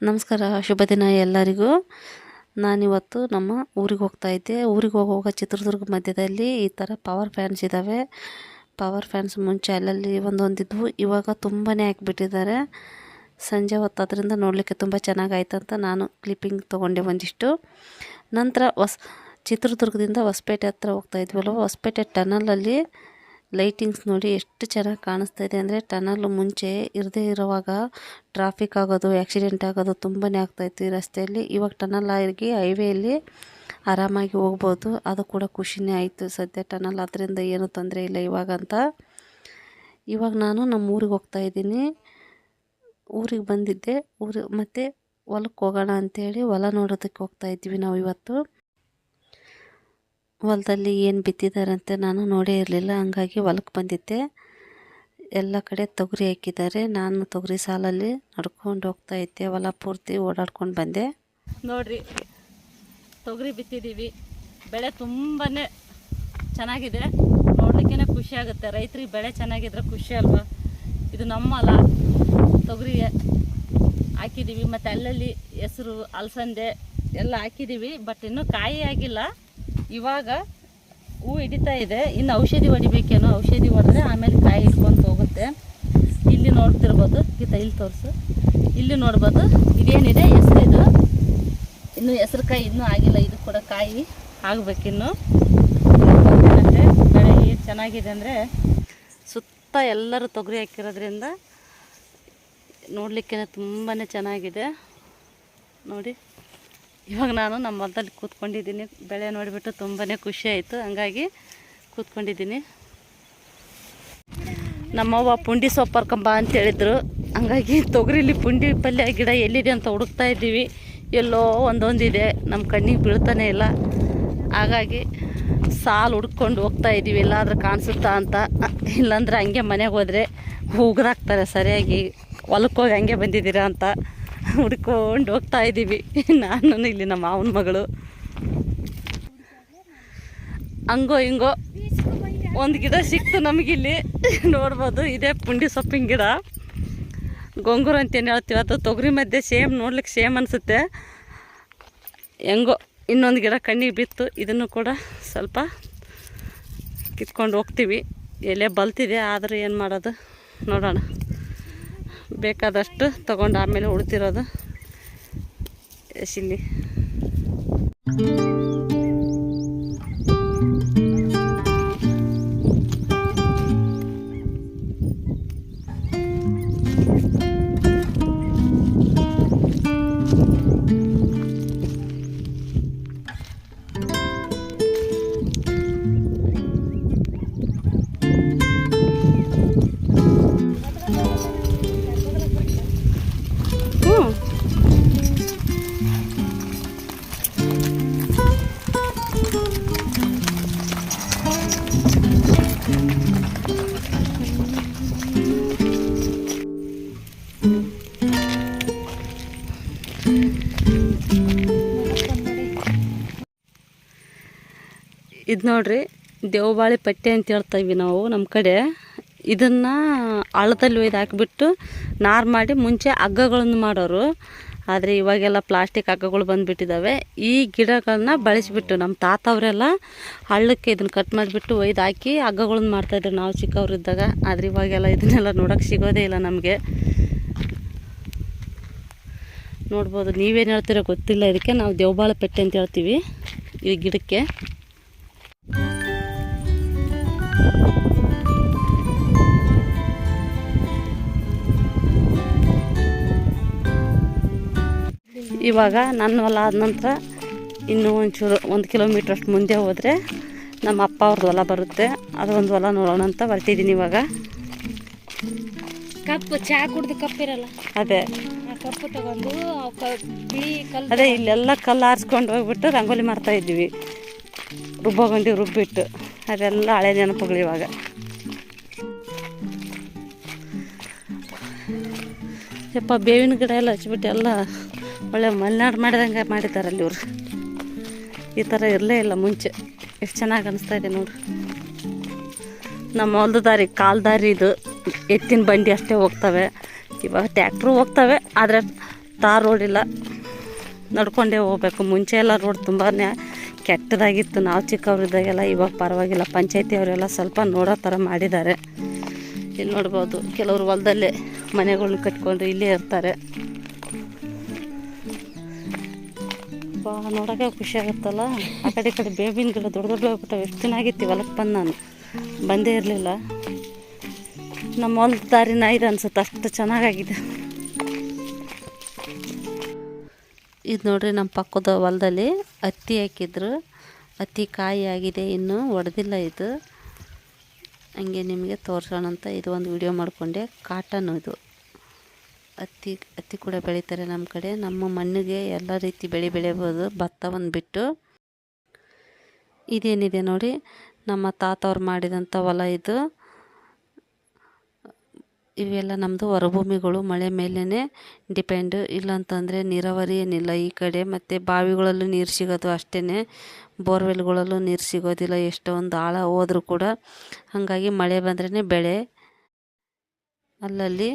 ನಮಸ್ಕಾರ, ಶುಭ ದಿನ ಎಲ್ಲರಿಗೂ. ನಾನಿವತ್ತು ನಮ್ಮ ಊರಿಗೆ ಹೋಗ್ತಾ ಇದ್ದೆ. ಊರಿಗೆ ಹೋಗುವಾಗ ಚಿತ್ರದುರ್ಗ ಮಧ್ಯದಲ್ಲಿ ಈ ಥರ ಪವರ್ ಫ್ಯಾನ್ಸ್ ಇದ್ದಾವೆ ಪವರ್ ಫ್ಯಾನ್ಸ್ ಮುಂಚೆ ಅಲ್ಲಲ್ಲಿ ಒಂದೊಂದಿದ್ವು. ಇವಾಗ ತುಂಬಾ ಹಾಕಿಬಿಟ್ಟಿದ್ದಾರೆ ಸಂಜೆ ಹೊತ್ತು ಅದರಿಂದ ನೋಡಲಿಕ್ಕೆ ತುಂಬ ಚೆನ್ನಾಗಾಯ್ತಂತ ನಾನು ಕ್ಲಿಪ್ಪಿಂಗ್ ತೊಗೊಂಡೆ ಒಂದಿಷ್ಟು. ನಂತರ ಹೊಸ್ ಚಿತ್ರದುರ್ಗದಿಂದ ಹೊಸಪೇಟೆ ಹತ್ರ ಹೋಗ್ತಾ ಇದ್ವಲ್ಲ ಹೊಸಪೇಟೆ ಟನಲಲ್ಲಿ ಲೈಟಿಂಗ್ಸ್ ನೋಡಿ ಎಷ್ಟು ಚೆನ್ನಾಗಿ ಕಾಣಿಸ್ತಾ ಇದೆ ಅಂದರೆ ಟನಲ್ ಮುಂಚೆ ಇರದೇ ಇರುವಾಗ ಟ್ರಾಫಿಕ್ ಆಗೋದು, ಆಕ್ಸಿಡೆಂಟ್ ಆಗೋದು ತುಂಬಾ ಆಗ್ತಾಯಿತ್ತು ಈ ರಸ್ತೆಯಲ್ಲಿ. ಇವಾಗ ಟನಲ್ ಆಗಿ ಹೈವೇಲಿ ಆರಾಮಾಗಿ ಹೋಗ್ಬೋದು. ಅದು ಕೂಡ ಖುಷಿನೇ ಆಯಿತು. ಸದ್ಯ ಟನಲ್ ಅದರಿಂದ ಏನೂ ತೊಂದರೆ ಇಲ್ಲ ಇವಾಗ ಅಂತ. ಇವಾಗ ನಾನು ನಮ್ಮ ಊರಿಗೆ ಹೋಗ್ತಾ ಇದ್ದೀನಿ. ಊರಿಗೆ ಬಂದಿದ್ದೆ. ಊರು ಮತ್ತು ಹೊಲಕ್ಕೆ ಹೋಗೋಣ ಅಂತೇಳಿ ಹೊಲ ನೋಡೋದಕ್ಕೆ ಹೋಗ್ತಾ ಇದ್ವಿ ನಾವು ಇವತ್ತು. ಹೊಲದಲ್ಲಿ ಏನು ಬಿತ್ತಿದಾರಂತೆ ನಾನು ನೋಡೇ ಇರಲಿಲ್ಲ. ಹಂಗಾಗಿ ಹೊಲಕ್ಕೆ ಬಂದಿದ್ದೆ. ಎಲ್ಲ ಕಡೆ ತೊಗರಿ ಹಾಕಿದ್ದಾರೆ. ನಾನು ತೊಗರಿ ಸಾಲಲ್ಲಿ ನಡ್ಕೊಂಡು ಹೋಗ್ತಾ ಇದ್ದೆ. ಹೊಲ ಪೂರ್ತಿ ಓಡಾಡ್ಕೊಂಡು ಬಂದೆ. ನೋಡ್ರಿ, ತೊಗರಿ ಬಿತ್ತಿದ್ದೀವಿ ಬೆಳೆ ತುಂಬಾ ಚೆನ್ನಾಗಿದೆ. ನೋಡ್ಲಿಕ್ಕೇ ಖುಷಿ ಆಗುತ್ತೆ. ರೈತರಿಗೆ ಬೆಳೆ ಚೆನ್ನಾಗಿದ್ರೆ ಖುಷಿ ಅಲ್ವಾ? ಇದು ನಮ್ಮ ಹೊಲ. ತೊಗರಿ ಹಾಕಿದ್ದೀವಿ ಮತ್ತು ಅಲ್ಲಲ್ಲಿ ಹೆಸರು, ಅಲಸಂದೆ ಎಲ್ಲ ಹಾಕಿದ್ದೀವಿ ಬಟ್ ಇನ್ನೂ ಕಾಯಿ ಆಗಿಲ್ಲ. ಇವಾಗ ಹೂ ಹಿಡಿತಾ ಇದೆ. ಇನ್ನು ಔಷಧಿ ಹೊಡಿಬೇಕೇನೋ ಔಷಧಿ ಹೊಡೆದ್ರೆ ಆಮೇಲೆ ಕಾಯಿ ಹಿಡ್ಕೊಂತ ಹೋಗುತ್ತೆ. ಇಲ್ಲಿ ನೋಡ್ತಿರ್ಬೋದು, ಈ ಇಲ್ಲಿ ತೋರಿಸು. ಇಲ್ಲಿ ನೋಡ್ಬೋದು, ಇದೇನಿದೆ, ಹೆಸರು ಇದು. ಇನ್ನು ಹೆಸರು ಕಾಯಿ ಇನ್ನೂ ಆಗಿಲ್ಲ, ಇದು ಕೂಡ ಕಾಯಿ ಆಗಬೇಕಿನ್ನು. ಏನಂದರೆ ಬೆಳೆ ಏನು ಚೆನ್ನಾಗಿದೆ ಅಂದರೆ ಸುತ್ತ ಎಲ್ಲರೂ ತೊಗರಿ ಹಾಕಿರೋದ್ರಿಂದ ನೋಡಲಿಕ್ಕೆ ತುಂಬಾ ಚೆನ್ನಾಗಿದೆ. ನೋಡಿ. ಇವಾಗ ನಾನು ನಮ್ಮ ಹೊಲದಲ್ಲಿ ಕೂತ್ಕೊಂಡಿದ್ದೀನಿ. ಬೆಳೆ ನೋಡಿಬಿಟ್ಟು ತುಂಬಾ ಖುಷಿ ಆಯಿತು. ಹಂಗಾಗಿ ಕೂತ್ಕೊಂಡಿದ್ದೀನಿ. ನಮ್ಮವ್ವ ಪುಂಡಿ ಸೊಪ್ಪು ಹರ್ಕೊಂಬ ಅಂತ ಹೇಳಿದ್ರು. ಹಂಗಾಗಿ ತೊಗರಿಲಿ ಪುಂಡಿ ಪಲ್ಯ ಗಿಡ ಎಲ್ಲಿದೆ ಅಂತ ಹುಡುಕ್ತಾ ಇದ್ದೀವಿ. ಎಲ್ಲೋ ಒಂದೊಂದಿದೆ. ನಮ್ಮ ಕಣ್ಣಿಗೆ ಬೀಳ್ತಾನೆ ಇಲ್ಲ. ಹಾಗಾಗಿ ಸಾಲು ಹುಡ್ಕೊಂಡು ಹೋಗ್ತಾ ಇದ್ದೀವಿ. ಎಲ್ಲಾದರೂ ಕಾಣಿಸುತ್ತಾ ಅಂತ. ಇಲ್ಲಾಂದ್ರೆ ಹಂಗೆ ಮನೆಗೆ ಹೋದರೆ ಉಗ್ರಾಕ್ತಾರೆ ಸರಿಯಾಗಿ ಹೊಲಕ್ಕೆ ಹೋಗಿ ಹಂಗೆ ಬಂದಿದ್ದೀರಾ ಅಂತ. ಹುಡ್ಕೊಂಡು ಹೋಗ್ತಾ ಇದ್ದೀವಿ. ನಾನು, ಇಲ್ಲಿ ನಮ್ಮ ಮಾವನ ಮಗಳು. ಹಂಗೋ ಹಿಂಗೋ, ಒಂದು ಗಿಡ ಸಿಕ್ತು ನಮಗಿಲ್ಲಿ. ನೋಡ್ಬೋದು, ಇದೇ ಪುಂಡಿ ಸೊಪ್ಪಿನ ಗಿಡ. ಗೊಂಗೂರು ಅಂತ ಏನು ಹೇಳ್ತೀವಿ, ಅದು ತೊಗರಿ ಮಧ್ಯೆ ಸೇಮ್, ನೋಡ್ಲಿಕ್ಕೆ ಸೇಮ್ ಅನಿಸುತ್ತೆ. ಹೆಂಗೋ, ಇನ್ನೊಂದು ಗಿಡ ಕಣ್ಣಿಗೆ ಬಿತ್ತು. ಇದನ್ನು ಕೂಡ ಸ್ವಲ್ಪ ಕಿತ್ಕೊಂಡು ಹೋಗ್ತೀವಿ. ಎಲೆ ಬಲ್ತಿದೆ, ಆದರೂ ಏನು ಮಾಡೋದು? ನೋಡೋಣ. ಬೇಕಾದಷ್ಟು ತಗೊಂಡು ಆಮೇಲೆ ಉಳ್ತಿರೋದು. ಎಸಿಲಿ ಇದು ನೋಡ್ರಿ, ದೇವಬಾಳೆ ಪಟ್ಟೆ ಅಂತ ಹೇಳ್ತೀವಿ ನಾವು ನಮ್ಮ ಕಡೆ. ಇದನ್ನು ಹಳ್ಳದಲ್ಲಿ ಒಯ್ದು ಹಾಕಿಬಿಟ್ಟು ನಾರು ಮಾಡಿ ಮುಂಚೆ ಹಗ್ಗಗಳನ್ನು ಮಾಡೋರು. ಆದರೆ ಇವಾಗೆಲ್ಲ ಪ್ಲಾಸ್ಟಿಕ್ ಹಗ್ಗಗಳು ಬಂದುಬಿಟ್ಟಿದ್ದಾವೆ ಈ ಗಿಡಗಳನ್ನ ಬಳಸಿಬಿಟ್ಟು ನಮ್ಮ ತಾತ ಅವರೆಲ್ಲ ಹಳ್ಳಕ್ಕೆ ಇದನ್ನು ಕಟ್ ಮಾಡಿಬಿಟ್ಟು ಒಯ್ದು ಹಾಕಿ ಹಗ್ಗಗಳನ್ನು ಮಾಡ್ತಾಯಿದ್ರು ನಾವು ಚಿಕ್ಕವರಿದ್ದಾಗ ಆದರೆ ಇವಾಗೆಲ್ಲ ಇದನ್ನೆಲ್ಲ ನೋಡೋಕ್ಕೆ ಸಿಗೋದೇ ಇಲ್ಲ ನಮಗೆ. ನೋಡ್ಬೋದು, ನೀವೇನು ಹೇಳ್ತೀರೋ ಗೊತ್ತಿಲ್ಲ. ಇದಕ್ಕೆ ನಾವು ದೇವಬಾಳೆ ಪೆಟ್ಟೆ ಅಂತ ಹೇಳ್ತೀವಿ ಈ ಗಿಡಕ್ಕೆ. ಇವಾಗ ನನ್ನ ಹೊಲ ಆದ ನಂತರ ಇನ್ನೂ ಒಂಚೂರು ಒಂದು ಕಿಲೋಮೀಟ್ರ್ ಅಷ್ಟು ಮುಂದೆ ಹೋದರೆ ನಮ್ಮ ಅಪ್ಪ ಅವ್ರದ್ದು ಹೊಲ ಬರುತ್ತೆ. ಅದು ಒಂದು ಹೊಲ ನೋಡೋಣ ಅಂತ ಬರ್ತಿದ್ದೀನಿ ಇವಾಗ. ಕಪ್ಪು ಚಹಾ ಕುಡ್ದು ಕಪ್ಪಿರಲ್ಲ ಅದೇ. ಕಪ್ಪು ತಗೊಂಡು ಅದೇ ಇಲ್ಲೆಲ್ಲ ಕಲ್ಲು ಆರಿಸ್ಕೊಂಡು ಹೋಗ್ಬಿಟ್ಟು ರಂಗೋಲಿ ಮಾಡ್ತಾ ಇದ್ವಿ ರುಬ್ಬೋಗಂಡಿ ರುಬ್ಬಿಟ್ಟು. ಅದೆಲ್ಲ ಹಳೆ ನೆನಪುಗಳು ಇವಾಗ. ಯಪ್ಪ, ಬೇವಿನ ಗಿಡ ಎಲ್ಲ ಹಚ್ಬಿಟ್ಟು ಎಲ್ಲ ಒಳ್ಳೆ ಮಲೆನಾಡು ಮಾಡಿದಂಗೆ ಮಾಡಿದ್ದಾರಲ್ಲಿ ಇವರು. ಈ ಥರ ಇರಲೇ ಇಲ್ಲ ಮುಂಚೆ. ಎಷ್ಟು ಚೆನ್ನಾಗಿ ಅನಿಸ್ತಾ ಇದೆ ನೋಡ್ರಿ ನಮ್ಮ ಹೊಲದ ದಾರಿ ಕಾಲು ದಾರಿ ಇದು. ಎತ್ತಿನ ಬಂಡಿ ಅಷ್ಟೇ ಹೋಗ್ತವೆ. ಇವಾಗ ಟ್ಯಾಕ್ಟ್ರು ಹೋಗ್ತವೆ, ಆದರೆ ತಾರ್ ರೋಡಿಲ್ಲ ನಡ್ಕೊಂಡೇ ಹೋಗ್ಬೇಕು. ಮುಂಚೆ ಎಲ್ಲ ರೋಡ್ ತುಂಬಾ ಕೆಟ್ಟದಾಗಿತ್ತು. ನಾವು ಚಿಕ್ಕವರಿದ್ದಾಗೆಲ್ಲ ಇವಾಗ ಪರವಾಗಿಲ್ಲ. ಪಂಚಾಯತಿಯವರೆಲ್ಲ ಸ್ವಲ್ಪ ನೋಡೋ ಥರ ಮಾಡಿದ್ದಾರೆ. ಇಲ್ಲಿ ನೋಡ್ಬೋದು, ಕೆಲವರು ಹೊಲದಲ್ಲೇ ಮನೆಗಳ್ನ ಕಟ್ಕೊಂಡು ಇಲ್ಲೇ ಇರ್ತಾರೆ. ಬಾ, ನೋಡೋಕೆ ಖುಷಿ ಆಗುತ್ತಲ್ಲ? ಆ ಕಡೆ ಈ ಕಡೆ ಬೇಬಿನ ಗಿಡ ದೊಡ್ಡ ದೊಡ್ಡ ಹೋಗ್ಬಿಟ್ಟು ಎಷ್ಟು ದಿನ ಆಗಿತ್ತು ಹೊಲಕ್ಕೆ ಬಂದು ನಾನು? ಬಂದೇ ಇರಲಿಲ್ಲ. ನಮ್ಮ ಹೊಲದ ದಾರಿನ ಇದು ಅನ್ಸುತ್ತೆ. ಅಷ್ಟು ಚೆನ್ನಾಗಾಗಿದೆ. ಇದು ನೋಡ್ರಿ ನಮ್ಮ ಪಕ್ಕದ ಹೊಲದಲ್ಲಿ ಹತ್ತಿ ಹಾಕಿದ್ರು. ಹತ್ತಿ ಕಾಯಿ ಆಗಿದೆ, ಇನ್ನೂ ಒಡೆದಿಲ್ಲ ಇದು. ಹಂಗೆ ನಿಮಗೆ ತೋರಿಸೋಣ ಅಂತ ಇದು ಒಂದು ವಿಡಿಯೋ ಮಾಡಿಕೊಂಡೆ. ಕಾಟನ್ ಇದು. ಹತ್ತಿ ಹತ್ತಿ ಕೂಡ ಬೆಳೀತಾರೆ ನಮ್ಮ ಕಡೆ. ನಮ್ಮ ಮಣ್ಣಿಗೆ ಎಲ್ಲ ರೀತಿ ಬೆಳೆ ಬೆಳಿಬೋದು ಭತ್ತವನ್ನು ಬಿಟ್ಟು. ಇದೇನಿದೆ ನೋಡಿ, ನಮ್ಮ ತಾತವ್ರು ಮಾಡಿದಂಥ ಹೊಲ ಇದು. ಇವೆಲ್ಲ ನಮ್ಮದು ಹೊರಭೂಮಿಗಳು. ಮಳೆ ಮೇಲೇ ಡಿಪೆಂಡ್. ಇಲ್ಲಾಂತಂದರೆ ನೀರಾವರಿ ಏನಿಲ್ಲ. ಈ ಕಡೆ ಮತ್ತು ಬಾವಿಗಳಲ್ಲೂ ನೀರು ಸಿಗೋದು ಅಷ್ಟೇ ಬೋರ್ವೆಲ್ಗಳಲ್ಲೂ ನೀರು ಸಿಗೋದಿಲ್ಲ. ಎಷ್ಟೊಂದು ಆಳ ಹೋದರೂ ಕೂಡ. ಹಾಗಾಗಿ ಮಳೆ ಬಂದ್ರೇ ಬೆಳೆ. ಅಲ್ಲಲ್ಲಿ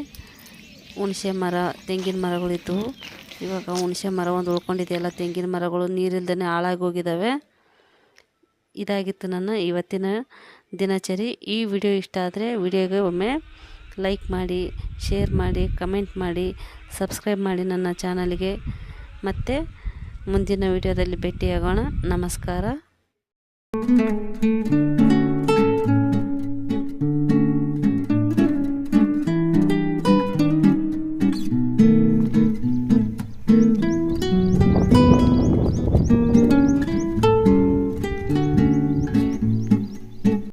ಹುಣಸೆ ಮರ, ತೆಂಗಿನ ಮರಗಳಿದ್ದವು ಇವಾಗ ಹುಣಸೆ ಮರ ಒಂದು ಉಳ್ಕೊಂಡಿದೆಯಲ್ಲ ತೆಂಗಿನ ಮರಗಳು ನೀರಿಲ್ದೇ ಹಾಳಾಗಿ ಹೋಗಿದ್ದಾವೆ ಇದಾಗಿತ್ತು ನನ್ನ ಇವತ್ತಿನ ದಿನಚರಿ. ಈ ವಿಡಿಯೋ ಇಷ್ಟ ಆದರೆ ವಿಡಿಯೋಗೆ ಒಮ್ಮೆ ಲೈಕ್ ಮಾಡಿ ಶೇರ್ ಮಾಡಿ ಕಮೆಂಟ್ ಮಾಡಿ ಸಬ್ಸ್ಕ್ರೈಬ್ ಮಾಡಿ ನನ್ನ ಚಾನಲ್ಗೆ ಮತ್ತು ಮುಂದಿನ ವಿಡಿಯೋದಲ್ಲಿ ಭೇಟಿಯಾಗೋಣ. ನಮಸ್ಕಾರ.